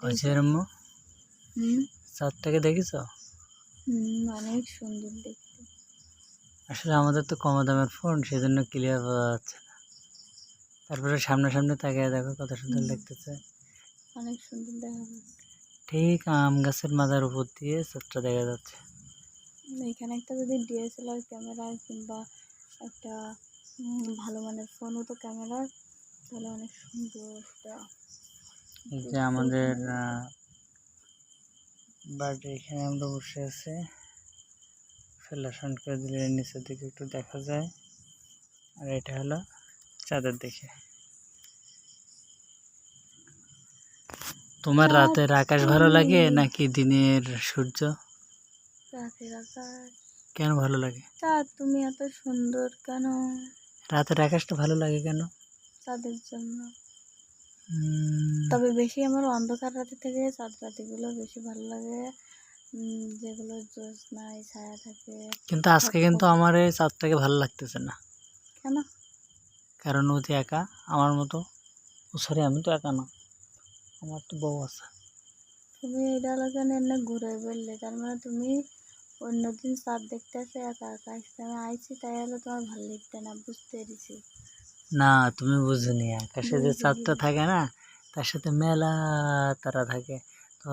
হয়েছে রম্মু হুম। দেখেছ? অনেক সুন্দর দেখতে। আসলে আমাদের তো কম দামের ফোন সেজন্য ক্লিয়ার পাওয়া যাচ্ছে না। তারপরে সামনে তাকিয়ে দেখো কত সুন্দর। দেখতেছে। অনেক সুন্দর দেখা যাচ্ছে। ঠিক আম গাছের মাথার উপর দিয়ে চাঁদটা দেখা যাচ্ছে। এখানে একটা যদি ডিএসএলআর ক্যামেরা কিংবা একটা ভালো মানের ফোন হতো ক্যামেরার তাহলে অনেক সুন্দর যে আমাদের বাড়ি এখানে আমরা বসে আছি। ফ্ল্যাশ অন করে দিলে নিচের দিকে একটু দেখা যায়। আর এটা হলো চাঁদের দিকে। তোমার চাঁদ রাতের আকাশ ভালো লাগে নাকি দিনের সূর্য? রাতের আকাশ। কেন ভালো লাগে? চাঁদ তুমি এত সুন্দর কেন? রাতের আকাশটা ভালো লাগে কেন? চাঁদের জন্য। তবে বেশি আমার অন্ধকার রাতে থেকে চাঁদ রাতিগুলো বেশি ভালো লাগে। যেগুলো জ্যোৎস্নায় ছায়া থাকে। কিন্তু আজকে কিন্তু আমার এই চাঁদটাকে ভালো লাগতেছে না। কেন? কারণ ও একা আমার মতো ও সরি আমি তো একা না। আমার তো বউ আছে। তুমি এটা এলাকা এনে ঘুরে বললে তার মানে তুমি অন্যদিন চাঁদ দেখতে আসে একা একা আসতে। আমি আইছি তাই হলে তোমার ভালো লাগতে না বুঝতে পেরেছি। না তুমি বুঝনি আকাশে যে চাঁদটা। থাকে না তার সাথে মেলা তারা থাকে। তো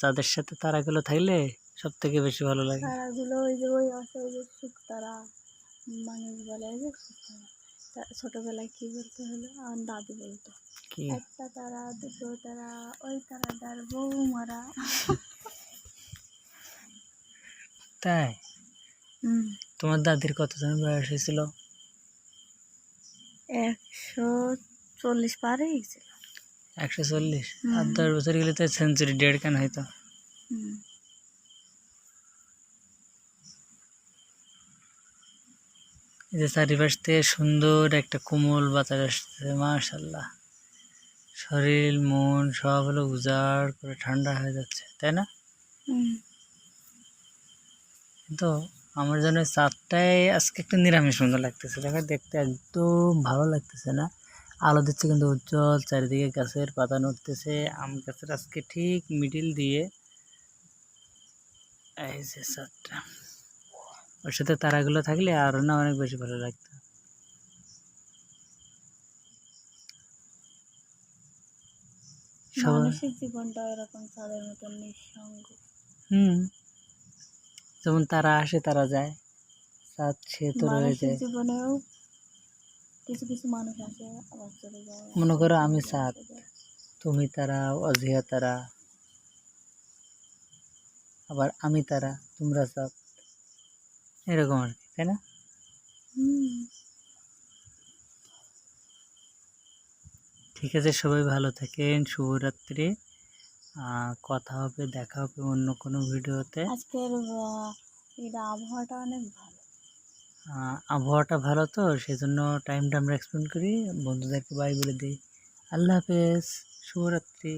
চাঁদের সাথে তারাগুলো থাকলে সব থেকে বেশি ভালো লাগে। তারাগুলো ওই যে ওই আছে ওই যে শুকতারা মানুষ বলে যে ছোটবেলায় কি বলতে হলো? আমার দাদি বলতো কি? একটা তারা দুটো তারা ওই তারাটার বৌমারা তাই? তোমার দাদির কতজন বয়স হয়েছিল? একশো চল্লিশ পার হয়ে গেছিল একশো চল্লিশ? আর দশ বছর গেলে তো সেঞ্চুরি ডেড কেন হয়তো। এই যে চারিপাশ থেকে সুন্দর একটা কোমল বাতাস আসছে মাশাল্লাহ শরীর মন সব হলো উজাড় করে ঠান্ডা হয়ে যাচ্ছে তাই না? কিন্তু আমার জন্য চাঁদটাই আজকে একটু নিরামিষ সুন্দর লাগতেছে। দেখো দেখতে একদম ভালো লাগতেছে না। আলো দিচ্ছে কিন্তু উজ্জ্বল চারিদিকে গাছের পাতা নড়তেছে। আম গাছের আজকে ঠিক মিডিল দিয়ে এই যে চাঁদটা ওর সাথে তারাগুলো থাকলে আরও না অনেক বেশি ভালো লাগতো। মানুষের জীবনটা এরকম চাঁদের মতন নিঃসঙ্গ। হুম। যেমন তারা আসে তারা যায়। চাঁদ সে তো রয়ে যায়। জীবনেও কিছু কিছু মানুষ আসে আবার চলে যায়। মনে করো আমি চাঁদ তুমি তারা অজিয়া তারা আবার আমি তারা তোমরা চাঁদ এরকম আর কি তাই না? ঠিক আছে সবাই ভালো থাকেন শুভরাত্রি। কথা হবে দেখা হবে অন্য কোনো ভিডিওতে। আজকের আবহাওয়াটা অনেক ভালো। আবহাওয়াটা ভালো তো সেই জন্য টাইমটা আমরা এক্সপ্লেন করি। বন্ধুদেরকে বাই বলে দিই। আল্লাহ হাফেজ শুভরাত্রি।